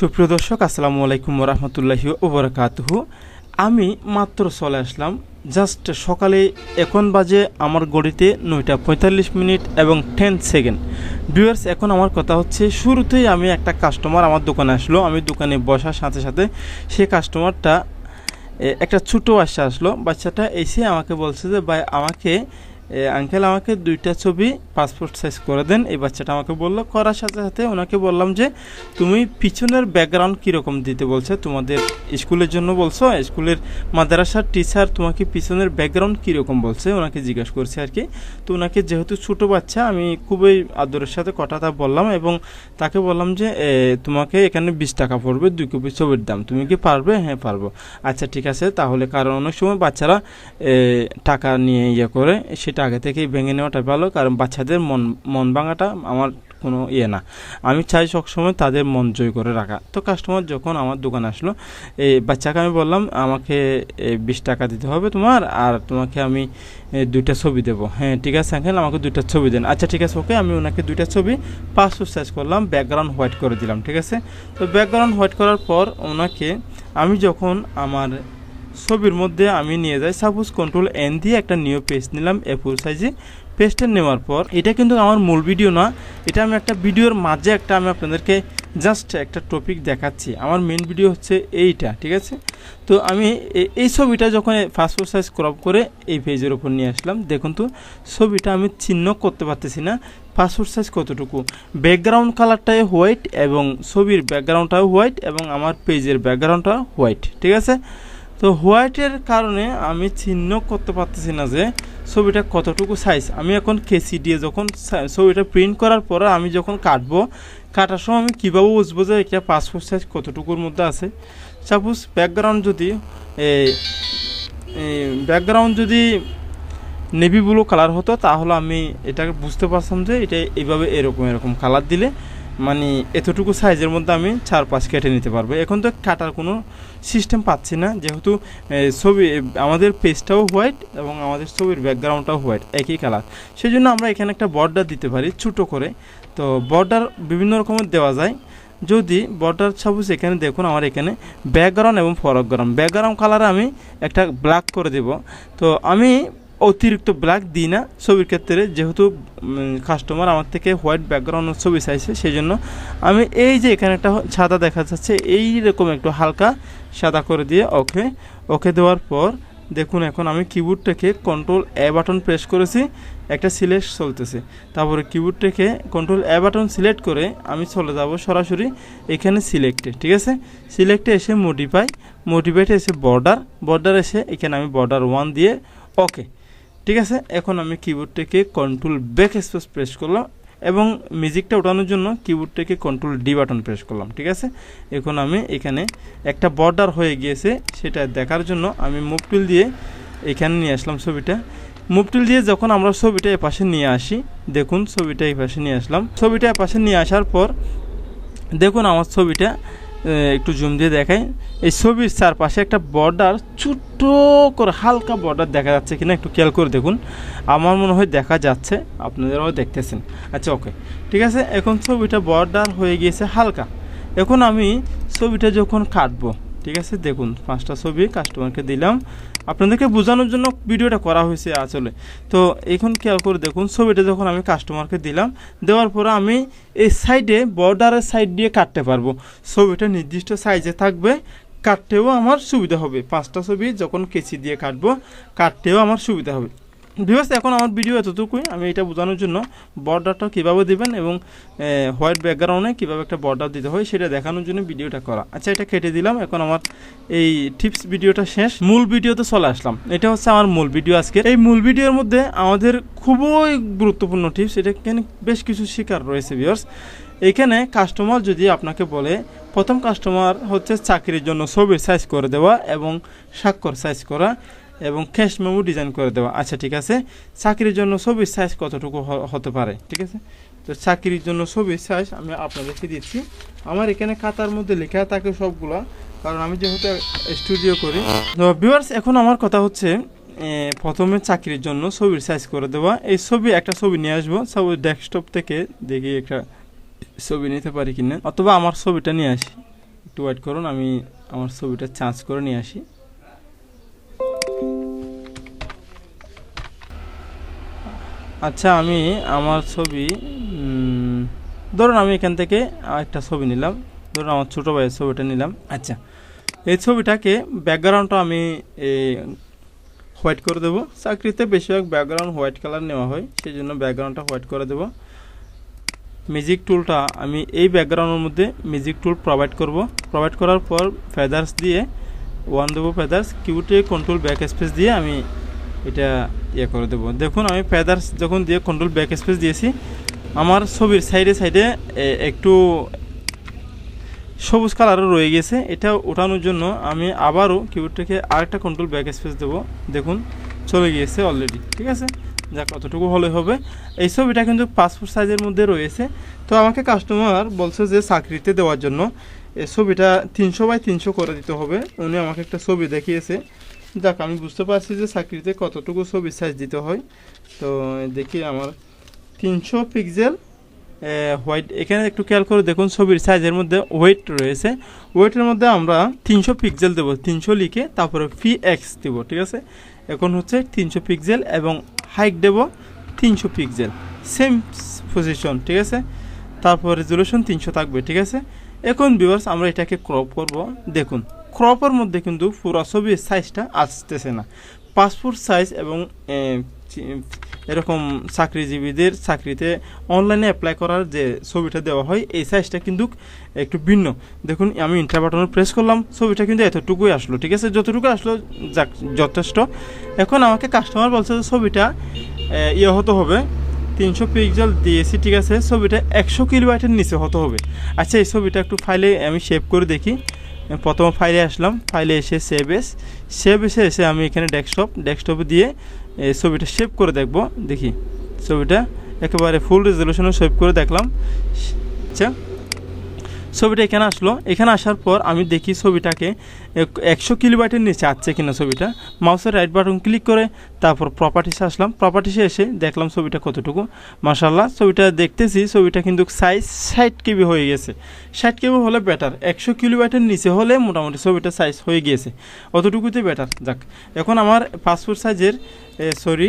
সুপ্রিয় দর্শক, আসসালামু আলাইকুম রহমতুল্লাহি ওবরাকাতহু। আমি মাত্র চলে আসলাম, জাস্ট সকালে এখন বাজে আমার গড়িতে নয়টা পঁয়তাল্লিশ মিনিট এবং টেন সেকেন্ড ভিউয়ার্স এখন আমার কথা হচ্ছে, শুরুতেই আমি একটা কাস্টমার আমার দোকানে আসলো, আমি দোকানে বসার সাথে সাথে সেই কাস্টমারটা একটা ছোটো বাচ্চা আসলো, বাচ্চাটা এসে আমাকে বলছে যে, ভাই, আমাকে আঙ্কেল আমাকে দুইটা ছবি পাসপোর্ট সাইজ করে দেন। এই বাচ্চাটা আমাকে বলল, করার সাথে সাথে ওনাকে বললাম যে, তুমি পিছনের ব্যাকগ্রাউন্ড কীরকম দিতে বলছে? তোমাদের স্কুলের জন্য বলছো? স্কুলের মাদ্রাসার টিচার তোমাকে পিছনের ব্যাকগ্রাউন্ড কীরকম বলছে? ওনাকে জিজ্ঞাসা করছে আর কি। তো ওনাকে যেহেতু ছোটো বাচ্চা, আমি খুবই আদরের সাথে কথাটা বললাম এবং তাকে বললাম যে তোমাকে এখানে বিশ টাকা পড়বে, দুই কপি ছবির দাম। তুমি কি পারবে? হ্যাঁ পারব। আচ্ছা ঠিক আছে। তাহলে কারণ অনেক সময় বাচ্চারা টাকা নিয়ে ইয়ে করে, সেটা আগে থেকেই ভেঙে নেওয়াটা ভালো, কারণ বাচ্চাদের মন মন ভাঙাটা আমার কোনো ইয়ে না। আমি চাই সবসময় তাদের মন জয় করে রাখা। তো কাস্টমার যখন আমার দোকানে আসলো এই বাচ্চাকে আমি বললাম, আমাকে বিশ টাকা দিতে হবে তোমার, আর তোমাকে আমি দুইটা ছবি দেবো। হ্যাঁ ঠিক আছে আঙ্কেল আমাকে দুইটা ছবি দেন। আচ্ছা ঠিক আছে ওকে আমি ওনাকে দুইটা ছবি পাসপোর্ট সাইজ করলাম ব্যাকগ্রাউন্ড হোয়াইট করে দিলাম, ঠিক আছে? তো ব্যাকগ্রাউন্ড হোয়াইট করার পর ওনাকে আমি যখন আমার ছবির মধ্যে আমি নিয়ে যাই সাপোজ কন্ট্রোল এন দিয়ে একটা নিউ পেজ নিলাম এ। ফুল সাইজে পেজটা নেওয়ার পর, এটা কিন্তু আমার মূল ভিডিও না, এটা আমি একটা ভিডিওর মাঝে একটা আমি আপনাদেরকে জাস্ট একটা টপিক দেখাচ্ছি। আমার মেন ভিডিও হচ্ছে এইটা, ঠিক আছে? তো আমি এই ছবিটা যখন পাসপোর্ট সাইজ ক্রপ করে এই পেজের ওপর নিয়ে আসলাম, দেখুন তো, ছবিটা আমি চিহ্ন করতে পারতেছি না পাসপোর্ট সাইজ কতটুকু? ব্যাকগ্রাউন্ড কালারটাই হোয়াইট এবং ছবির ব্যাকগ্রাউন্ডটাও হোয়াইট এবং আমার পেজের ব্যাকগ্রাউন্ডটাও হোয়াইট ঠিক আছে? তো হোয়াইটের কারণে আমি চিহ্ন করতে পারতেছি না যে ছবিটা কতটুকু সাইজ আমি এখন কেসি দিয়ে যখন ছবিটা প্রিন্ট করার পরে আমি যখন কাটবো, কাটার সময় আমি কীভাবে বুঝব যে এটা পাসপোর্ট সাইজ কতটুকুর মধ্যে আছে? সাপোজ ব্যাকগ্রাউন্ড যদি ব্যাকগ্রাউন্ড যদি নেভি ব্লু কালার হতো, তাহলে আমি এটাকে বুঝতে পারতাম যে এটা এইভাবে এরকম এরকম কালার দিলে মানে এতটুকু সাইজের মধ্যে আমি চার পাঁচ কেটে নিতে পারব। এখন তো কাটার কোনো সিস্টেম পাচ্ছি না, যেহেতু ছবি আমাদের পেজটাও হোয়াইট এবং আমাদের ছবির ব্যাকগ্রাউন্ডটাও হোয়াইট একই কালার সেই জন্য আমরা এখানে একটা বর্ডার দিতে পারি ছোটো করে। তো বর্ডার বিভিন্ন রকমের দেওয়া যায়। যদি বর্ডার সাপোজ এখানে দেখুন আমার এখানে ব্যাকগ্রাউন্ড এবং ফরগ্রাউন্ড ব্যাকগ্রাউন্ড কালারে আমি একটা ব্ল্যাক করে দেব। তো আমি অতিরিক্ত ব্ল্যাক দিই না ছবির ক্ষেত্রে, যেহেতু কাস্টমার আমার থেকে হোয়াইট ব্যাকগ্রাউন্ড ছবি চাইছে সেই জন্য আমি এই যে এখানে একটা সাদা দেখা যাচ্ছে এই রকম একটু হালকা সাদা করে দিয়ে ওকে ওকে দেওয়ার পর দেখুন এখন আমি কিবোর্ডটাকে কন্ট্রোল এ বাটন প্রেস করেছি, একটা সিলেক্ট চলতেছে। তারপরে কিবোর্ডটাকে কন্ট্রোল এ বাটন সিলেক্ট করে আমি চলে যাব সরাসরি এখানে সিলেক্টে ঠিক আছে? সিলেক্টে এসে মডিফাই মডিফাইতে এসে বর্ডার বর্ডার এসে এখানে আমি বর্ডার ওয়ান দিয়ে ওকে ঠিক আছে? এখন আমি কিবোর্ডটাকে কন্ট্রোল ব্যাক স্পেস প্রেস করলাম এবং মিউজিকটা ওঠানোর জন্য কিবোর্ডটাকে কন্ট্রোল ডি বাটন প্রেস করলাম, ঠিক আছে? এখন আমি এখানে একটা বর্ডার হয়ে গিয়েছে, সেটা দেখার জন্য আমি মুভ টুল দিয়ে এখানে নিয়ে আসলাম ছবিটা। মুভ টুল দিয়ে যখন আমরা ছবিটা এ পাশে নিয়ে আসি, দেখুন ছবিটা এই পাশে নিয়ে আসলাম। ছবিটা এ পাশে নিয়ে আসার পর, দেখুন আমার ছবিটা একটু জুম দিয়ে দেখাই। এই ছবির চারপাশে একটা বর্ডার ছোট্ট করে হালকা বর্ডার দেখা যাচ্ছে কিনা, একটু খেয়াল করে দেখুন। আমার মনে হয় দেখা যাচ্ছে আপনাদেরও দেখতেছেন। আচ্ছা ওকে ঠিক আছে, এখন ছবিটা বর্ডার হয়ে গিয়েছে হালকা। এখন আমি ছবিটা যখন কাটবো ঠিক আছে? দেখুন, পাঁচটা ছবি কাস্টমারকে দিলাম। আপনাদেরকে বোঝানোর জন্য ভিডিওটা করা হয়েছে আসলে। তো এখন খেয়াল করে দেখুন, ছবিটা যখন আমি কাস্টমারকে দিলাম, দেওয়ার পরে আমি এই সাইডে বর্ডারের সাইড দিয়ে কাটতে পারব। ছবিটা নির্দিষ্ট সাইজে থাকবে, কাটতেও আমার সুবিধা হবে। পাঁচটা ছবি যখন কেচি দিয়ে কাটবো, কাটতেও আমার সুবিধা হবে। ভিউয়ার্স এখন আমার ভিডিও এতটুকুই। আমি এটা বোঝানোর জন্য বর্ডারটা কীভাবে দেবেন এবং হোয়াইট ব্যাকগ্রাউন্ডে কীভাবে একটা বর্ডার দিতে হয় সেটা দেখানোর জন্য ভিডিওটা করা। আচ্ছা এটা কেটে দিলাম। এখন আমার এই টিপস ভিডিওটা শেষ। মূল ভিডিওতে চলে আসলাম। এটা হচ্ছে আমার মূল ভিডিও আজকে এই মূল ভিডিওর মধ্যে আমাদের খুবই গুরুত্বপূর্ণ টিপস এটা বেশ কিছু শিকার রয়েছে ভিউয়ার্স এখানে কাস্টমার যদি আপনাকে বলে, প্রথম কাস্টমার হচ্ছে চাকরির জন্য ছবির সাইজ করে দেওয়া এবং স্বাক্ষর সাইজ করা। এবং ক্যাশ মেমো ডিজাইন করে দেওয়া। আচ্ছা ঠিক আছে? চাকরির জন্য ছবির সাইজ কতটুকু হতে পারে? ঠিক আছে? তো চাকরির জন্য ছবির সাইজ আমি আপনাদেরকে দিচ্ছি। আমার এখানে খাতার মধ্যে লেখা থাকে সবগুলা, কারণ আমি যেহেতু স্টুডিও করি। তো ভিউয়ার্স এখন আমার কথা হচ্ছে প্রথমে চাকরির জন্য ছবির সাইজ করে দেওয়া। এই ছবি, একটা ছবি নিয়ে আসব। ছবি ডেস্কটপ থেকে দেখি একটা ছবি নিতে পারি কিনা। অথবা আমার ছবিটা নিয়ে আসি। একটু ওয়েট করুন, আমি আমার ছবিটা চার্জ করে নিয়ে আসি। আচ্ছা আমি আমার ছবি ধরুন আমি এখান থেকে একটা ছবি নিলাম। ধরুন আমার ছোটো ভাইয়ের ছবিটা নিলাম। আচ্ছা এই ছবিটাকে ব্যাকগ্রাউন্ডটা আমি হোয়াইট করে দেবো। চাকরিতে বেশিরভাগ ব্যাকগ্রাউন্ড হোয়াইট কালার নেওয়া হয় সেই জন্য ব্যাকগ্রাউন্ডটা হোয়াইট করে দেবো। মিউজিক টুলটা আমি এই ব্যাকগ্রাউন্ডের মধ্যে মিউজিক টুল প্রোভাইড করব। প্রোভাইড করার পর ফেদার্স দিয়ে ওয়ান দেবো ফেদার্স কিউটে কন্ট্রোল ব্যাক স্পেস দিয়ে আমি এটা ইয়ে করে দেবো। দেখুন, আমি ফেদার্স যখন দিয়ে কন্ট্রোল ব্যাক স্পেস দিয়েছি, আমার ছবির সাইডে সাইডে একটু সবুজ কালারও রয়ে গেছে। এটা ওঠানোর জন্য আমি আবারও কিবোর্ডটাকে আরেকটা কন্ট্রোল ব্যাক স্পেস দেবো। দেখুন, চলে গিয়েছে অলরেডি ঠিক আছে? যাক কতটুকু হলে হবে। এই ছবিটা কিন্তু পাসপোর্ট সাইজের মধ্যে রয়েছে। তো আমাকে কাস্টমার বলছে যে চাকরিতে দেওয়ার জন্য। এই ছবিটা তিনশো বাই তিনশো করে দিতে হবে। উনি আমাকে একটা ছবি দেখিয়েছে। যাক আমি বুঝতে পারছি যে চাকরিতে কতটুকু ছবি সাইজ দিতে হয়। তো দেখি আমার তিনশো পিক্সেল হোয়াইট এখানে একটু খেয়াল করে দেখুন ছবির সাইজের মধ্যে ওয়েট রয়েছে। ওয়েটের মধ্যে আমরা তিনশো পিক্সেল দেবো, তিনশো লিখে তারপরে ফি এক্স দেব, ঠিক আছে? এখন হচ্ছে তিনশো পিক্সেল এবং হাইট দেব তিনশো পিক্সেল সেম পজিশন ঠিক আছে? তারপর রেজলিউশন তিনশো থাকবে, ঠিক আছে? এখন ভিউয়ার্স আমরা এটাকে ক্রপ করব, দেখুন। ক্রপের মধ্যে কিন্তু পুরো ছবির সাইজটা আসতেছে না। পাসপোর্ট সাইজ এবং এরকম চাকরিজীবীদের চাকরিতে অনলাইনে অ্যাপ্লাই করার যে ছবিটা দেওয়া হয়, এই সাইজটা কিন্তু একটু ভিন্ন। দেখুন, আমি ইন্টার বাটনে প্রেস করলাম, ছবিটা কিন্তু এতটুকুই আসলো, ঠিক আছে? যতটুকু আসলো যাক, যথেষ্ট। এখন আমাকে কাস্টমার বলছে যে ছবিটা ইয়ে হতে হবে, তিনশো পিক্সেল দিয়েছি, ঠিক আছে? ছবিটা একশো কিলোবাইটের নিচে হতে হবে। আচ্ছা এই ছবিটা একটু ফাইলে আমি সেভ করে দেখি। প্রথম ফাইলে আসলাম। ফাইলে এসে সেভ এস সেভ এসে এসে আমি এখানে ডেস্কটপ ডেস্কটপে দিয়ে ছবিটা সেভ করে দেখব। দেখি, ছবিটা একেবারে ফুল রেজলিউশনে সেভ করে দেখলাম। আচ্ছা ছবিটা এখানে আসলো। এখানে আসার পর আমি দেখি ছবিটাকে একশো কিলোবাইটের নিচে আসছে কিনা ছবিটা। মাউসের রাইট বাটন ক্লিক করে তারপর প্রপার্টিসে আসলাম। প্রপার্টিসে এসে দেখলাম ছবিটা কতটুকু। মার্শাল্লাহ ছবিটা দেখতেছি, ছবিটা কিন্তু সাইজ ষাট কেবি হয়ে গেছে। ষাট কেবি হলে বেটার একশো কিলোবাইটের নিচে হলে মোটামুটি ছবিটা সাইজ হয়ে গিয়েছে। অতটুকুতে বেটার যাক, এখন আমার পাসপোর্ট সাইজের সরি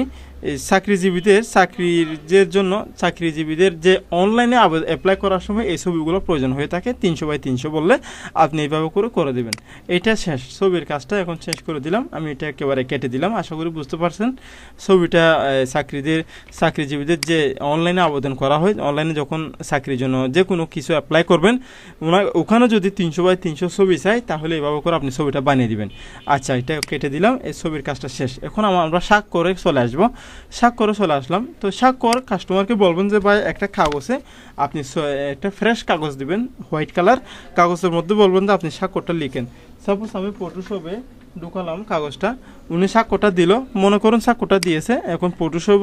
চাকরিজীবীদের চাকরির জন্য, চাকরিজীবীদের যে অনলাইনে অ্যাপ্লাই করার সময় এই ছবিগুলো প্রয়োজন হয়ে থাকে তিনশো বাই তিনশো বললে আপনি এইভাবে করে করে দেবেন। এটা শেষ, ছবির কাজটা এখন শেষ করে দিলাম। আমি এটা একেবারে কেটে দিলাম। আশা করি বুঝতে পারছেন। ছবিটা চাকরিদের, চাকরিজীবীদের যে অনলাইনে আবেদন করা হয়, অনলাইনে যখন চাকরির জন্য যে কোনো কিছু অ্যাপ্লাই করবেন ওখানে যদি তিনশো বাই তিনশো ছবি চাই, তাহলে এভাবে করে আপনি ছবিটা বানিয়ে দিবেন। আচ্ছা এটা কেটে দিলাম। এই ছবির কাজটা শেষ। এখন আমরা শাক করে চলে আসব। শাক করে চলে আসলাম। তো শাক কর কাস্টমারকে বলবেন যে, ভাই, একটা কাগজে আপনি একটা ফ্রেশ কাগজ দিবেন হোয়াইট কালার কাগজের মধ্যে বলবেন যে, আপনি শাক করটা লিখেন। সাপোজ আমি ফটোশপে ঢুকালাম কাগজটা, উনি স্বাক্ষরটা দিল, মনে করুন স্বাক্ষরটা দিয়েছে, এখন ফটোশপ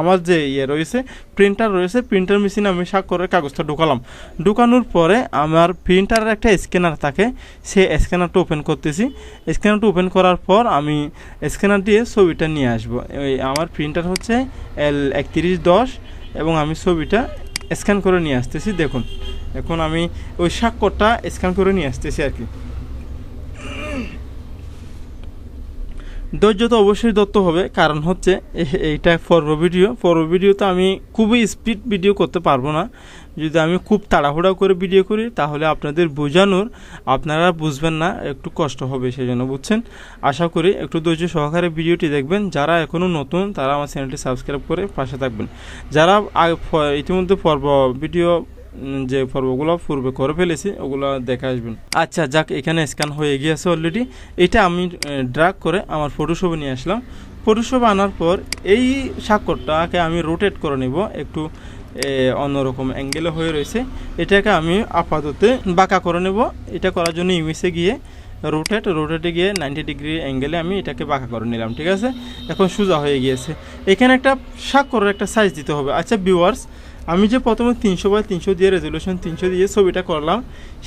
আমার যে ইয়ে রয়েছে প্রিন্টার রয়েছে প্রিন্টার মেশিনে আমি স্বাক্ষরের কাগজটা ঢুকালাম। ঢুকানোর পরে আমার প্রিন্টারের একটা স্ক্যানার থাকে, সে স্ক্যানারটা ওপেন করতেছি। স্ক্যানারটা ওপেন করার পর আমি স্ক্যানার দিয়ে ছবিটা নিয়ে আসব। আমার প্রিন্টার হচ্ছে এল একত্রিশ দশ এবং আমি ছবিটা স্ক্যান করে নিয়ে আসতেছি, দেখুন। এখন আমি ওই স্বাক্ষরটা স্ক্যান করে নিয়ে আসতেছি আর কি। ধৈর্য তো অবশ্যই দত্ত হবে, কারণ হচ্ছে এইটা পর্ব ভিডিও পর্ব ভিডিওতে আমি খুবই স্পিড ভিডিও করতে পারব না। যদি আমি খুব তাড়াহুড়া করে ভিডিও করি, তাহলে আপনাদের বোঝানোর আপনারা বুঝবেন না, একটু কষ্ট হবে সেই জন্য বুঝছেন? আশা করি একটু ধৈর্য সহকারে ভিডিওটি দেখবেন। যারা এখনও নতুন, তারা আমার চ্যানেলটি সাবস্ক্রাইব করে পাশে থাকবেন। যারা ইতিমধ্যে পর্ব ভিডিও যে পর্বগুলো পূর্বে করে ফেলেছি, ওগুলো দেখে আসবেন। আচ্ছা যাক, এখানে স্ক্যান হয়ে গিয়েছে অলরেডি এটা আমি ড্রাগ করে আমার ফটোশপে নিয়ে আসলাম। ফটোশপে আনার পর এই স্বাক্ষরটাকে আমি রোটেট করে নেব, একটু অন্যরকম অ্যাঙ্গেলে হয়ে রয়েছে। এটাকে আমি আপাতত বাঁকা করে নেব। এটা করার জন্য ইমেজে গিয়ে রোটেট রোটেটে গিয়ে নাইনটি ডিগ্রি অ্যাঙ্গেলে আমি এটাকে বাঁকা করে নিলাম, ঠিক আছে? এখন সোজা হয়ে গিয়েছে। এখানে একটা স্বাক্ষরের একটা সাইজ দিতে হবে। আচ্ছা ভিউয়ার্স আমি যে প্রথমে তিনশো বাই তিনশো দিয়ে রেজলিউশন তিনশো দিয়ে ছবিটা করলাম,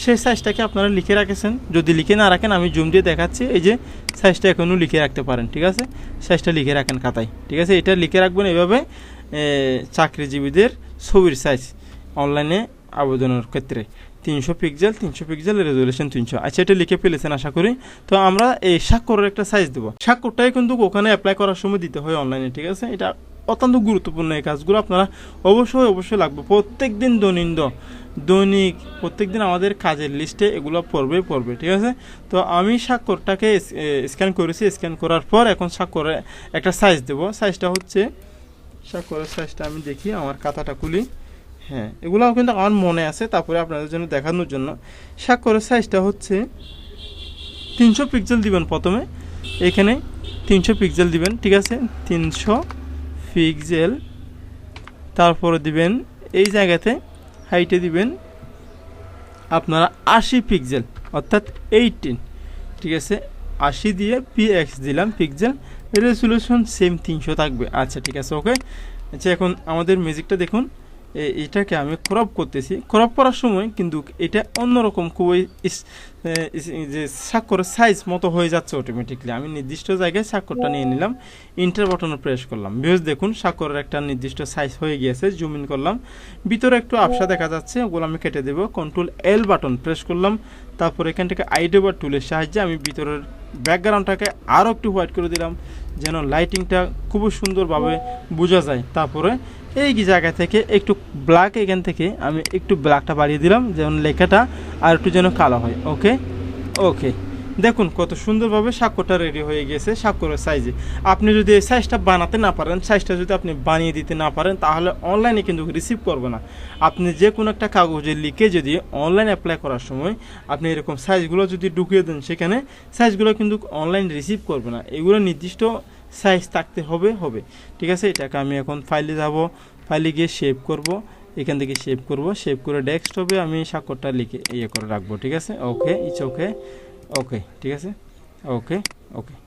সেই সাইজটাকে আপনারা লিখে রাখেছেন। যদি লিখে না রাখেন, আমি জুম দিয়ে দেখাচ্ছি, এই যে সাইজটা এখনও লিখে রাখতে পারেন, ঠিক আছে? সাইজটা লিখে রাখেন খাতায়, ঠিক আছে? এটা লিখে রাখবেন এভাবে চাকরিজীবীদের ছবির সাইজ অনলাইনে আবেদনের ক্ষেত্রে। তিনশো পিক্সেল তিনশো পিক্সেল রেজুলেশন তিনশো। আচ্ছা এটা লিখে ফেলেছেন আশা করি। তো আমরা এই স্বাক্ষরের একটা সাইজ দেবো। স্বাক্ষরটাই কিন্তু ওখানে অ্যাপ্লাই করার সময় দিতে হয় অনলাইনে ঠিক আছে? এটা অত্যন্ত গুরুত্বপূর্ণ এই কাজগুলো আপনারা অবশ্যই অবশ্যই লাগবে। প্রত্যেক দিন দৈনন্দিন দৈনিক প্রত্যেক দিন আমাদের কাজের লিস্টে এগুলো পড়বে পড়বে, ঠিক আছে? তো আমি স্বাক্ষরটাকে স্ক্যান করেছি, স্ক্যান করার পর এখন স্বাক্ষরে একটা সাইজ দেবো। সাইজটা হচ্ছে, স্বাক্ষরের সাইজটা আমি দেখি, আমার খাতাটা খুলি। হ্যাঁ এগুলোও কিন্তু আমার মনে আছে, তারপরে আপনাদের জন্য দেখানোর জন্য। স্বাক্ষরের সাইজটা হচ্ছে তিনশো পিক্সেল দিবেন প্রথমে। এখানে তিনশো পিক্সেল দিবেন, ঠিক আছে? তিনশো পিক্সেল তারপরে দিবেন এই জায়গাতে হাইটে দিবেন আপনারা আশি পিক্সেল অর্থাৎ এইটিন ঠিক আছে? আশি দিয়ে পি এক্স দিলাম পিক্সেল রেজলিউশন সেম তিনশো থাকবে। আচ্ছা ঠিক আছে ওকে আচ্ছা এখন আমাদের মিউজিকটা দেখুন। এটাকে আমি ক্রপ করতেছি। ক্রপ করার সময় কিন্তু এটা অন্যরকম খুবই যে স্বাক্ষরের সাইজ মতো হয়ে যাচ্ছে অটোমেটিকলি আমি নির্দিষ্ট জায়গায় স্বাক্ষরটা নিয়ে নিলাম ইন্টার বাটনে প্রেস করলাম। ভিউজ দেখুন স্বাক্ষরের একটা নির্দিষ্ট সাইজ হয়ে গিয়েছে জুম ইন করলাম। ভিতরে একটু আবসা দেখা যাচ্ছে ওগুলো আমি কেটে দেবো। কন্ট্রোল এল বাটন প্রেস করলাম। তারপর এখান থেকে আইডে বা টুলের সাহায্যে আমি ভিতরের ব্যাকগ্রাউন্ডটাকে আরও একটু হোয়াইট করে দিলাম। যেন লাইটিংটা খুব সুন্দরভাবে বোঝা যায়। তারপরে এই জায়গা থেকে একটু ব্ল্যাক এখান থেকে আমি একটু ব্ল্যাকটা বাড়িয়ে দিলাম যেমন লেখাটা আর একটু যেন কালো হয়। ওকে ওকে দেখুন, কত সুন্দরভাবে স্বাক্ষরটা রেডি হয়ে গেছে স্বাক্ষরের সাইজে আপনি যদি এই সাইজটা বানাতে না পারেন সাইজটা যদি আপনি বানিয়ে দিতে না পারেন, তাহলে অনলাইনে কিন্তু রিসিভ করবে না। আপনি যে কোনো একটা কাগজে লিখে যদি অনলাইন অ্যাপ্লাই করার সময় আপনি এরকম সাইজগুলো যদি ঢুকিয়ে দেন সেখানে সাইজগুলো কিন্তু অনলাইন রিসিভ করবে না। এগুলো নির্দিষ্ট সাইজ থাকতে হবে হবে। ঠিক আছে? এটাকে আমি এখন ফাইলে যাব। ফাইলে গিয়ে সেভ করব। এখান থেকে সেভ করব। সেভ করে ডেস্কটপে আমি স্বাক্ষরটা লিখে ইয়ে করে রাখব। ঠিক আছে? ওকে ইটস ওকে ওকে ঠিক আছে ওকে ওকে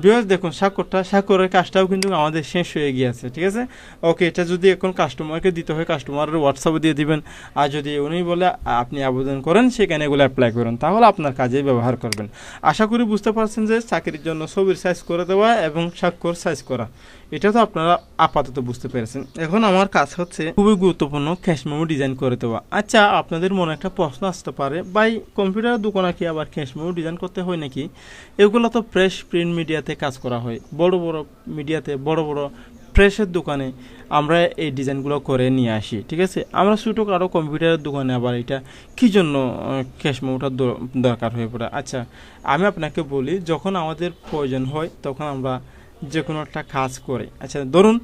বিকজ দেখুন স্বাক্ষরটা স্বাক্ষরের কাজটাও কিন্তু আমাদের শেষ হয়ে গিয়েছে, ঠিক আছে? ওকে এটা যদি এখন কাস্টমারকে দিতে হয় কাস্টমারের হোয়াটসঅ্যাপে দিয়ে দিবেন। আর যদি উনি বলে আপনি আবেদন করেন, সেখানে এগুলো অ্যাপ্লাই করেন। তাহলে আপনার কাজে ব্যবহার করবেন। আশা করি বুঝতে পারছেন যে চাকরির জন্য ছবির সাইজ করে দেওয়া এবং স্বাক্ষর সাইজ করা, এটা তো আপনারা আপাতত বুঝতে পেরেছেন। এখন আমার কাজ হচ্ছে খুবই গুরুত্বপূর্ণ ক্যাশ মেমো ডিজাইন করে দেওয়া। আচ্ছা আপনাদের মনে একটা প্রশ্ন আসতে পারে বাই কম্পিউটার দোকানে কি আবার ক্যাশ মেমো ডিজাইন করতে হয় নাকি? এগুলো তো প্রেস প্রিন্ট মিডিয়াতে কাজ করা হয়। বড় বড় মিডিয়াতে বড় বড় প্রেসের দোকানে আমরা এই ডিজাইনগুলো করে নিয়ে আসি, ঠিক আছে? আমরা ছোটো কারও কম্পিউটারের দোকানে আবার এটা কী জন্য ক্যাশ মেমোটা দরকার হয়ে পড়ে? আচ্ছা আমি আপনাকে বলি, যখন আমাদের প্রয়োজন হয়, তখন আমরা যে কোনো একটা কাজ করে। আচ্ছা ধরুন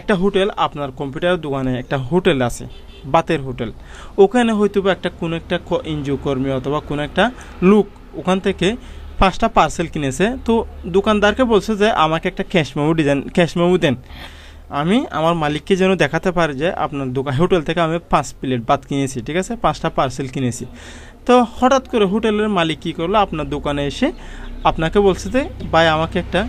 একটা হোটেল, আপনার কম্পিউটারের দোকানে একটা হোটেল আছে, বাতের হোটেল। ওখানে হয়তো বা একটা কোনো একটা এনজিও কর্মী অথবা কোনো একটা লোক ওখান থেকে পাঁচটা পার্সেল কিনেছে। তো দোকানদারকে বলছে যে, আমাকে একটা cash memo design cash memo দেন। আমি আমার মালিককে যেন দেখাতে পারি যে, আপনার দোকান, হোটেল থেকে আমি পাঁচ প্লেট ভাত কিনেছি, ঠিক আছে? পাঁচটা পার্সেল কিনেছি। তো হঠাৎ করে হোটেলের মালিক কী করল? আপনার দোকানে এসে আপনাকে বলছে যে, ভাই, আমাকে একটা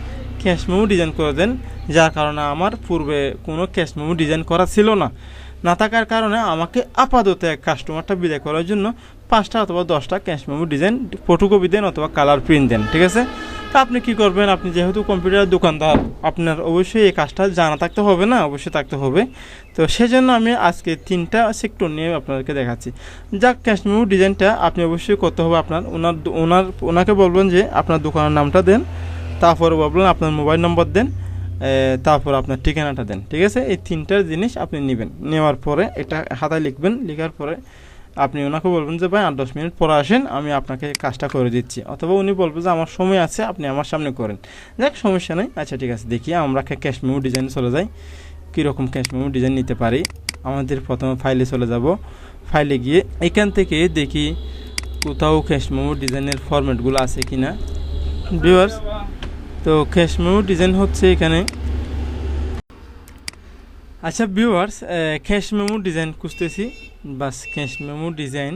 ক্যাশ মেমো ডিজাইন করে দেন। যার কারণে আমার পূর্বে কোনো ক্যাশ মেমো ডিজাইন করা ছিল না। না থাকার কারণে আমাকে আপাতত এক কাস্টমারটা বিদায় করার জন্য পাঁচটা অথবা দশটা ক্যাশ মেমো ডিজাইন ফটোকপি দেন অথবা কালার প্রিন্ট দেন, ঠিক আছে? তা আপনি কি করবেন? আপনি যেহেতু কম্পিউটার দোকানদার, আপনার অবশ্যই এই কাজটা জানা থাকতে হবে না? অবশ্যই থাকতে হবে। তো সেজন্য আমি আজকে তিনটা সেক্টর নিয়ে আপনাদেরকে দেখাচ্ছি। যাক ক্যাশ মেমো ডিজাইনটা আপনি অবশ্যই করতে হবে আপনার ওনার ওনার, ওনাকে বলবেন যে আপনার দোকানের নামটা দেন, তারপরে বলবেন আপনার মোবাইল নম্বর দেন তারপর আপনার ঠিকানাটা দেন, ঠিক আছে? এই তিনটার জিনিস আপনি নেবেন। নেওয়ার পরে এটা হাতায় লিখবেন, লেখার পরে আপনি ওনাকে বলবেন যে, ভাই, আট, দশ মিনিট পরে আসেন, আমি আপনাকে কাজটা করে দিচ্ছি। অথবা উনি বলবেন যে, আমার সময় আছে, আপনি আমার সামনে করেন। দেখ সমস্যা নেই। আচ্ছা ঠিক আছে, দেখি আমরা ক্যাশ মেমো ডিজাইন চলে যাই। কীরকম ক্যাশ মেমো ডিজাইন নিতে পারি? আমাদের প্রথমে ফাইলে চলে যাব। ফাইলে গিয়ে এখান থেকে দেখি কোথাও ক্যাশ মেমো ডিজাইনের ফরম্যাটগুলো আছে কি না ভিউয়ার্স তো ক্যাশ মেমো ডিজাইন হচ্ছে এখানে। আচ্ছা ভিউয়ার্স ক্যাশ মেমো ডিজাইন খুঁজতেছি। বাস ক্যাশ মেমো ডিজাইন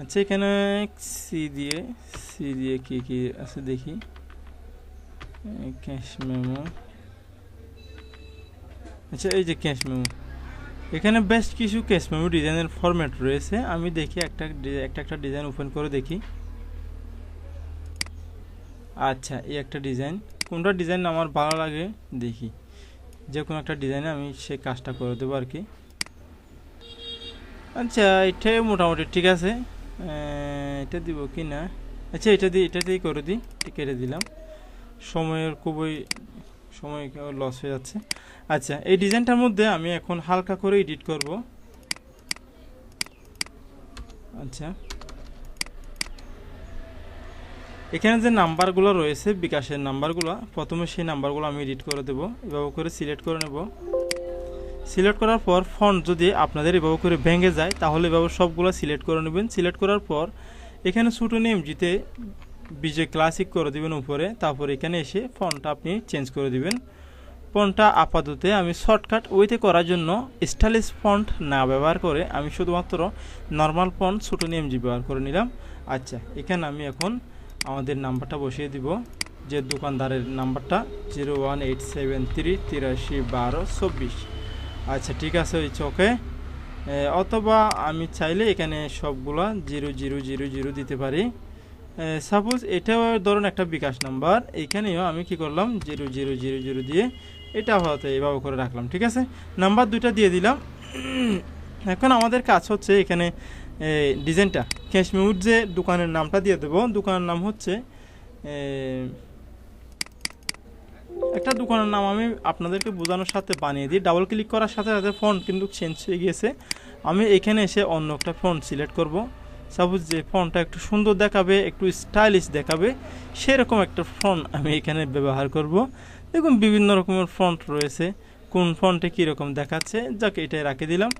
আচ্ছা এখানে সি দিয়ে সি দিয়ে কী কী আছে দেখি। ক্যাশ মেমো আচ্ছা এই যে ক্যাশ মেমো এখানে বেশ কিছু ক্যাশ মেমো ডিজাইনের ফরম্যাট রয়েছে। আমি দেখি একটা একটা একটা ডিজাইন ওপেন করে দেখি। আচ্ছা এই একটা ডিজাইন কোনটা ডিজাইন আমার ভালো লাগে দেখি। যে কোনো একটা ডিজাইনে আমি সেই কাজটা করে দেবো আর কি। আচ্ছা এটাই মোটামুটি ঠিক আছে। এটা দিব কি না? আচ্ছা এটা দিয়ে এটা দিয়ে করে দিই, এটা কেটে দিলাম। সময়ের খুবই, সময় লস হয়ে যাচ্ছে। আচ্ছা এই ডিজাইনটার মধ্যে আমি এখন হালকা করে এডিট করব। আচ্ছা। এখানে যে নাম্বারগুলো রয়েছে, বিকাশের নাম্বারগুলো, প্রথমে সেই নাম্বারগুলো আমি এডিট করে দেবো, এভাবে করে সিলেক্ট করে নেব। সিলেক্ট করার পর ফন্ট যদি আপনাদের এভাবে করে ভেঙে যায়, তাহলে এভাবে সবগুলো সিলেক্ট করে নেবেন। সিলেক্ট করার পর এখানে ছোটো নেমজিতে বিজে ক্লাসিক করে দিবেন উপরে, তারপর এখানে এসে ফন্টটা আপনি চেঞ্জ করে দিবেন। ফন্টটা আপাতত আমি শর্টকাট ওইতে করার জন্য স্টাইলিশ ফন্ট না ব্যবহার করে আমি শুধুমাত্র নর্মাল ফন্ট ছোটো নেমজি ব্যবহার করে নিলাম। আচ্ছা এখানে আমি এখন আমাদের নাম্বারটা বসিয়ে দিব। যে দোকানদারের নাম্বারটা zero one eight seven three তিরাশি বারো চব্বিশ। আচ্ছা ঠিক আছে ওই চোখে অথবা আমি চাইলে এখানে সবগুলা জিরো জিরো জিরো জিরো দিতে পারি। সাপোজ এটাও ধরুন একটা বিকাশ নাম্বার। এইখানেও আমি কি করলাম, জিরো জিরো জিরো জিরো দিয়ে এটা হয়তো এইভাবে করে রাখলাম, ঠিক আছে? নাম্বার দুইটা দিয়ে দিলাম। এখন আমাদের কাজ হচ্ছে এখানে ডিজাইনটা। ক্যাশমিউড যে দোকানের নামটা দিয়ে দেবো। দোকানের নাম হচ্ছে একটা দোকানের নাম আমি আপনাদেরকে বোঝানোর সাথে বানিয়ে দিই। ডাবল ক্লিক করার সাথে সাথে ফন্ট কিন্তু চেঞ্জ হয়ে গিয়েছে। আমি এখানে এসে অন্য একটা ফন্ট সিলেক্ট করব। সাপোজ যে ফোনটা একটু সুন্দর দেখাবে, একটু স্টাইলিশ দেখাবে, সেরকম একটা ফন্ট আমি এখানে ব্যবহার করব। দেখুন, বিভিন্ন রকমের ফন্ট রয়েছে। কোন ফন্টে কীরকম দেখাচ্ছে? যাকে, এটাই রাখে দিলাম।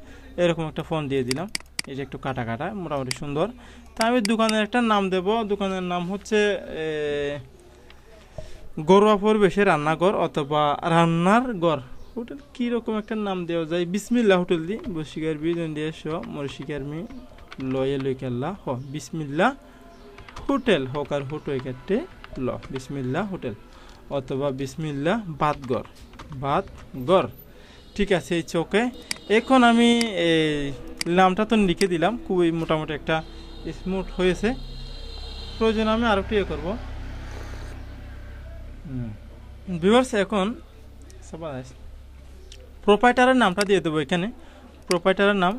এরকম একটা ফোন দিয়ে দিলাম। এই যে একটু কাটা কাটা মোটামুটি সুন্দর। তা আমি দোকানের একটা নাম দেব। দোকানের নাম হচ্ছে এ, ঘরোয়া পরিবেশে রান্নাঘর অথবা রান্নার ঘর। হোটেল কীরকম একটা নাম দেওয়া যায়? বিসমিল্লা হোটেল দি। বসিকার বি দিয়ে স মরশিকার মি লয়ে লই কেল্লা হ। বিসমিল্লা হোটেল হকার হোটো একাটে ল। বিসমিল্লা হোটেল অথবা বিসমিল্লা বাতঘর বাতঘর ঠিক আছে এই চোখে এখন আমি নামটা তো লিখে দিলাম খুবই মোটামুটি একটা স্মুথ হয়েছে। প্রয়োজন আমি আরও একটু ইয়ে করব। ভিউয়ার্স এখন প্রোপাইটারের নামটা দিয়ে দেবো এখানে। প্রোপাইটারের নাম।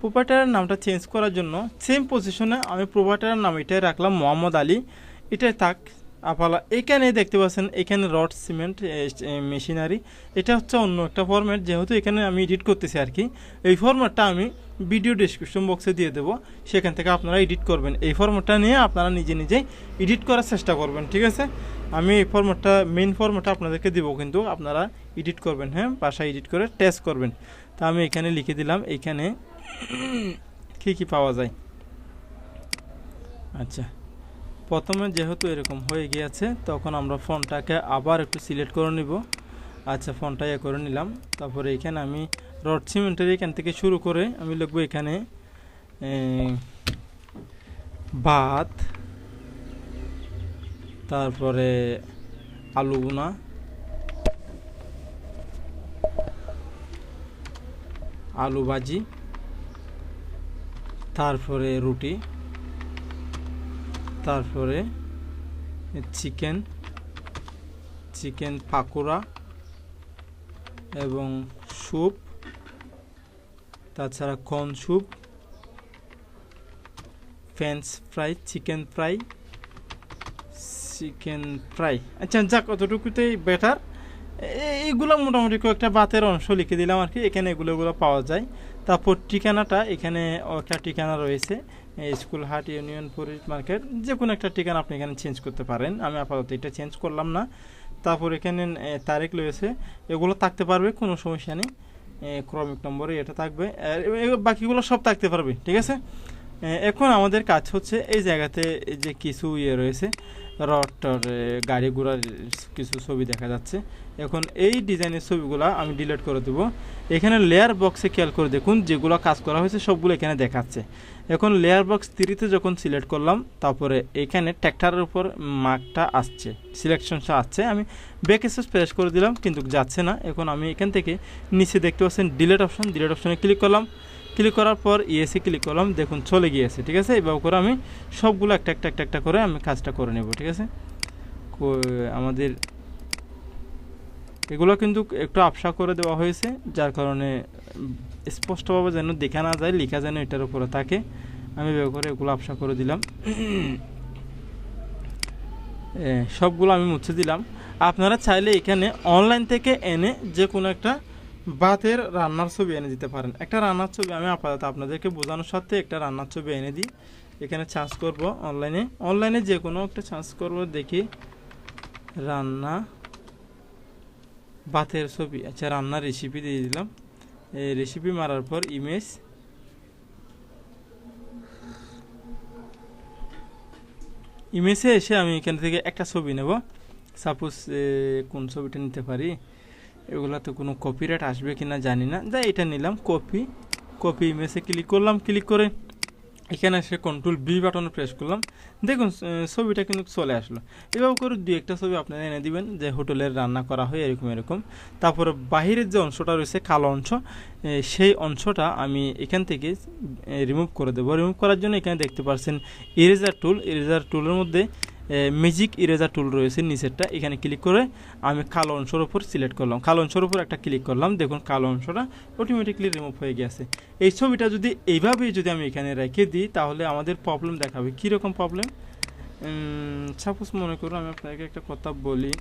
প্রোপাইটারের নামটা চেঞ্জ করার জন্য সেম পজিশনে আমি প্রোপাইটারের নাম এটাই রাখলাম মোহাম্মদ আলী। এটাই থাক। আপালা এখানে দেখতে পাচ্ছেন, এখানে রড, সিমেন্ট মেশিনারি। এটা হচ্ছে অন্য একটা ফরম্যাট যেহেতু এখানে আমি এডিট করতেছি আর কি। এই ফরম্যাটটা আমি ভিডিও ডিসক্রিপশন বক্সে দিয়ে দেবো। সেখান থেকে আপনারা এডিট করবেন। এই ফরম্যাটটা নিয়ে আপনারা নিজে নিজেই এডিট করার চেষ্টা করবেন, ঠিক আছে? আমি এই ফরম্যাটটা মেইন ফরম্যাটটা আপনাদেরকে দেবো, কিন্তু আপনারা এডিট করবেন হ্যাঁ? বাসায় এডিট করে টেস্ট করবেন। তা আমি এখানে লিখে দিলাম, এখানে কী কী পাওয়া যায়? আচ্ছা। প্রথমে যেহেতু এরকম হয়ে গিয়েছে, তখন আমরা ফোনটাকে আবার একটু সিলেক্ট করে নিব। আচ্ছা ফোনটা ইয়ে করে নিলাম। তারপরে এখানে আমি রড সিমেন্টের এখান থেকে শুরু করে আমি লিখব এখানে ভাত, তারপরে আলু বোনা আলু ভাজি, তারপরে রুটি। তারপরে চিকেন চিকেন পাকোড়া এবং স্যুপ, তাছাড়া corn soup French fry chicken fry chicken fry আচ্ছা যাক, অতটুকুতেই বেটার এইগুলো মোটামুটি কয়েকটা বাতের অংশ লিখে দিলাম আর কি। এখানে এগুলো এগুলো পাওয়া যায়। তারপর ঠিকানাটা, এখানে একটা ঠিকানা রয়েছে। স্কুল হাট, ইউনিয়ন পুরিশ মার্কেট যে কোনো একটা ঠিকানা আপনি এখানে চেঞ্জ করতে পারেন। আমি আপাতত এটা চেঞ্জ করলাম না। তারপর এখানে তারিখ রয়েছে। এগুলো থাকতে পারবে, কোনো সমস্যা নেই। ক্রমিক নম্বরে এটা থাকবে। বাকিগুলো সব থাকতে পারবে, ঠিক আছে? এখন আমাদের কাজ হচ্ছে এই জায়গাতে যে কিছু ইয়ে রয়েছে রড টড গাড়ি ঘোড়ার কিছু ছবি দেখা যাচ্ছে। এখন এই ডিজাইনের ছবিগুলো আমি ডিলিট করে দেবো। এখানে লেয়ার বক্সে খেয়াল করে দেখুন, যেগুলো কাজ করা হয়েছে, সবগুলো এখানে দেখাচ্ছে। এখন লেয়ার বক্স থ্রিতে যখন সিলেক্ট করলাম, তারপরে এখানে ট্র্যাক্টারের উপর মার্কটা আসছে সিলেকশনটা আসছে। আমি ব্যাক এসেস প্রেস করে দিলাম, কিন্তু যাচ্ছে না। এখন আমি এখান থেকে নিচে দেখতে পাচ্ছেন ডিলেট অপশন ডিলেট অপশনে ক্লিক করলাম। ক্লিক করার পর ইএসি ক্লিক করলাম, দেখুন চলে গিয়েছে, ঠিক আছে? এভাবে করে আমি সবগুলো একটা একটা একটা একটা করে আমি কাজটা করে নেব, ঠিক আছে? আমাদের এগুলো কিন্তু একটু আপসা করে দেওয়া হয়েছে, যার কারণে স্পষ্টভাবে যেন দেখা না যায়, লেখা যেন এটার উপরে থাকে। আমি ব্যবহার করে এগুলো আপসা করে দিলাম। সবগুলো আমি মুছে দিলাম। আপনারা চাইলে এখানে অনলাইন থেকে এনে যে কোনো একটা ভাতের রান্নার ছবি এনে দিতে পারেন। একটা রান্নার ছবি আমি আপাতত আপনাদেরকে বোঝানোর সাথে একটা রান্নার ছবি এনে দিই। এখানে চার্জ করব অনলাইনে অনলাইনে যে কোনো একটা চার্জ করব দেখি রান্না ভাতের ছবি। আচ্ছা রান্নার রেসিপি দিয়ে দিলাম। এই রেসিপি মারার পর ইমেজ। ইমেজে এসে আমি এখান থেকে একটা ছবি নেব। সাপোজ কোন ছবিটা নিতে পারি। এগুলোতে কোনো কপিরাইট আসবে কি না জানি না। যা এটা নিলাম। কপি কপি ইমেজে ক্লিক করলাম। ক্লিক করে এখানে এসে কন্ট্রোল বি বাটনে প্রেস করলাম। দেখুন ছবিটা কিন্তু চলে আসলো। এভাবে করে দু একটা ছবি আপনারা এনে দিবেন যে হোটেলের রান্না করা হয় এরকম এরকম। তারপরে বাহিরের যে অংশটা রয়েছে, কালো অংশ সেই অংশটা আমি এখান থেকে রিমুভ করে দেবো। রিমুভ করার জন্য এখানে দেখতে পাচ্ছেন ইরেজার টুল ইরেজার টুলের মধ্যে ম্যাজিক ইরেজার টুল রয়েছে নিচেরটা। এখানে ক্লিক করে আমি কালো অংশের উপর সিলেক্ট করলাম। কালো অংশের উপর একটা ক্লিক করলাম। দেখুন কালো অংশটা অটোমেটিকলি রিমুভ হয়ে গেছে। এই ছবিটা যদি এইভাবেই যদি আমি এখানে রেখে দিই, তাহলে আমাদের প্রবলেম দেখাবে। কীরকম প্রবলেম সাপোজ মনে করুন আমি আপনাকে একটা কথা বলি।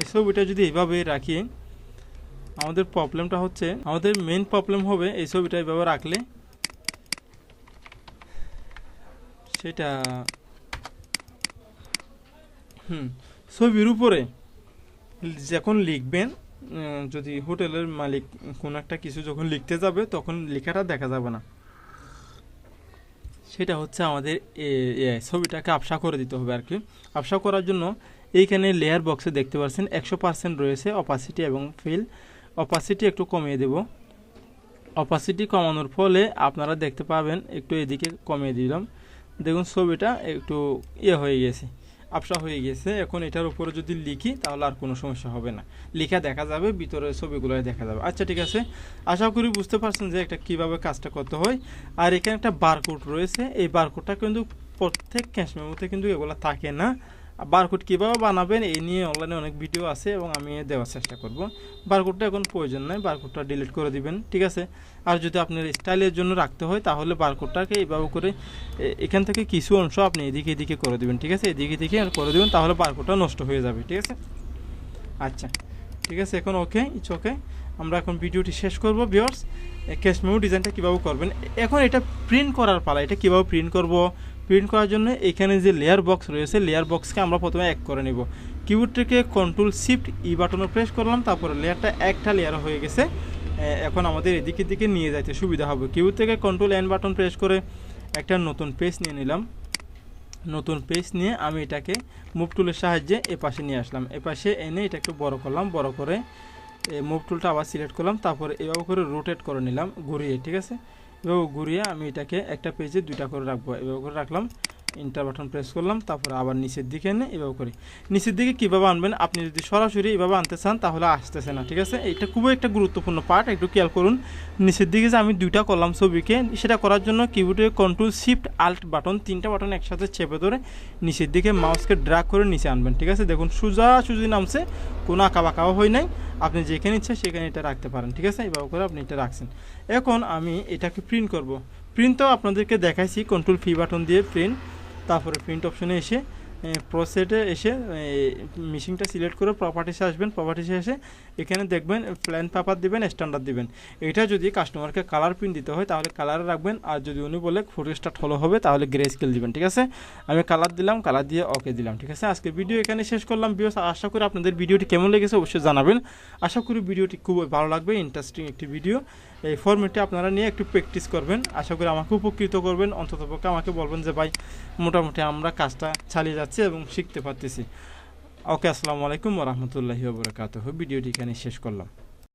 এই ছবিটা যদি এইভাবে রাখি, আমাদের প্রবলেমটা হচ্ছে, আমাদের মেন প্রবলেম হবে এই ছবিটা এইভাবে রাখলে। সেটা হুম। ছবির উপরে যখন লিখবেন যদি হোটেলের মালিক কোনো একটা কিছু যখন লিখতে যাবে, তখন লেখাটা দেখা যাবে না। সেটা হচ্ছে আমাদের ছবিটাকে আপসা করে দিতে হবে আর কি আপসা করার জন্য এইখানে লেয়ার বক্সে দেখতে পাচ্ছেন একশো পার্সেন্ট রয়েছে অপাসিটি এবং ফিল অপাসিটি একটু কমিয়ে দেব। অপাসিটি কমানোর ফলে আপনারা দেখতে পাবেন, একটু এদিকে কমিয়ে দিলাম। দেখুন, ছবিটা একটু ইয়ে হয়ে গেছে। আপসা হয়ে গেছে। এখন এটার উপরে যদি লিখি, তাহলে আর কোনো সমস্যা হবে না। লিখা দেখা যাবে ভিতরে ছবিগুলো দেখা যাবে। আচ্ছা ঠিক আছে। আশা করি বুঝতে পারছেন যে একটা কীভাবে কাজটা করতে হয়। আর এখানে একটা বারকোড রয়েছে। এই বারকোডটা কিন্তু প্রত্যেক ক্যাশ মেমোতে কিন্তু এগুলো থাকে না। বারকোড কীভাবে বানাবেন, এই নিয়ে অনলাইনে অনেক ভিডিও আছে এবং আমি দেওয়ার চেষ্টা করব। বারকোডটা এখন প্রয়োজন নাই বারকোডটা ডিলিট করে দিবেন, ঠিক আছে? আর যদি আপনার স্টাইলের জন্য রাখতে হয়, তাহলে বারকোডটাকে এইভাবে করে এখান থেকে কিছু অংশ আপনি এদিকে এদিকে করে দিবেন, ঠিক আছে? এদিকে এদিকে করে দিবেন, তাহলে বারকোডটা নষ্ট হয়ে যাবে, ঠিক আছে? আচ্ছা ঠিক আছে, এখন ওকে ইটস ওকে আমরা এখন ভিডিওটি শেষ করব ভিউয়ার্স ক্যাশ ডিজাইনটা কীভাবে করবেন? এখন এটা প্রিন্ট করার পালা, এটা কীভাবে প্রিন্ট করব? প্রিন্ট করার জন্য এখানে যে লেয়ার বক্স রয়েছে লেয়ার বক্সকে আমরা প্রথমে এক করে নেব। কিবোর্ড থেকে কন্ট্রোল শিফট ই বাটনে প্রেস করলাম, তারপরে লেয়ারটা একটা লেয়ার হয়ে গেছে। এখন আমাদের এদিকে দিকে নিয়ে যাইতে সুবিধা হবে। কিবোর্ড থেকে কন্ট্রোল এন বাটন প্রেস করে একটা নতুন পেজ নিয়ে নিলাম। নতুন পেজ নিয়ে আমি এটাকে মুভ টুলের সাহায্যে এ পাশে নিয়ে আসলাম। এ পাশে এনে এটা একটু বড় করলাম, বড় করে মুভ টুলটা আবার সিলেক্ট করলাম, তারপরে এভাবে করে রোটেট করে নিলাম, ঘুরিয়ে, ঠিক আছে? ঘুরিয়ে আমি এটাকে একটা পেজে দুইটা করে রাখব। এভাবে করে রাখলাম। ইন্টার বাটন প্রেস করলাম, তারপরে আবার নিচের দিকে এনে এভাবে করি। নিচের দিকে কীভাবে আনবেন? আপনি যদি সরাসরি এভাবে আনতে চান, তাহলে আসতেছে না, ঠিক আছে? এটা খুবই একটা গুরুত্বপূর্ণ পার্ট একটু খেয়াল করুন। নিচের দিকে যে আমি দুইটা করলাম ছবিকে, সেটা করার জন্য কিবোর্ডে কন্ট্রোল শিফট আল্ট বাটন তিনটা বাটন একসাথে চেপে ধরে নিচের দিকে মাউসকে ড্রাগ করে নিচে আনবেন, ঠিক আছে? দেখুন সোজা সুজি নামছে, কোনো আঁকা বাঁকাও হয় নাই। আপনি যেখানে ইচ্ছে সেখানে এটা রাখতে পারেন, ঠিক আছে? এইভাবে করে আপনি এটা রাখছেন। এখন আমি এটাকে প্রিন্ট করব। প্রিন্ট তো আপনাদেরকে দেখাইছি কন্ট্রোল ফি বাটন দিয়ে প্রিন্ট তারপরে প্রিন্ট অপশনে এসে প্রসেটে এসে মেশিনটা সিলেক্ট করে প্রপার্টিসে আসবেন। প্রপার্টিসে এসে এখানে দেখবেন প্ল্যান পেপার দিবেন স্ট্যান্ডার্ড দিবেন। এটা যদি কাস্টমারকে কালার প্রিন্ট দিতে হয়, তাহলে কালার রাখবেন। আর যদি উনি বলে ফটো স্টার্ট হলো হবে, তাহলে গ্রে স্কেল দিবেন, ঠিক আছে? আমি কালার দিলাম কালার দিয়ে ওকে দিলাম, ঠিক আছে? আজকে ভিডিও এখানে শেষ করলাম বিয়স আশা করি আপনাদের ভিডিওটি কেমন লেগেছে, অবশ্যই জানাবেন। আশা করি ভিডিওটি খুব ভালো লাগবে ইন্টারেস্টিং একটি ভিডিও এই ফর্মেটটি আপনারা নিয়ে একটু প্র্যাকটিস করবেন। আশা করি আমাকে উপকৃত করবেন। অন্ততপক্ষে আমাকে বলবেন যে, ভাই, মোটামুটি আমরা কাজটা চালিয়ে যাচ্ছি এবং শিখতে পারতেছি। ওকে, আসসালামু আলাইকুম রহমতুল্লাহি বরকাত ভিডিওটি এখানে শেষ করলাম।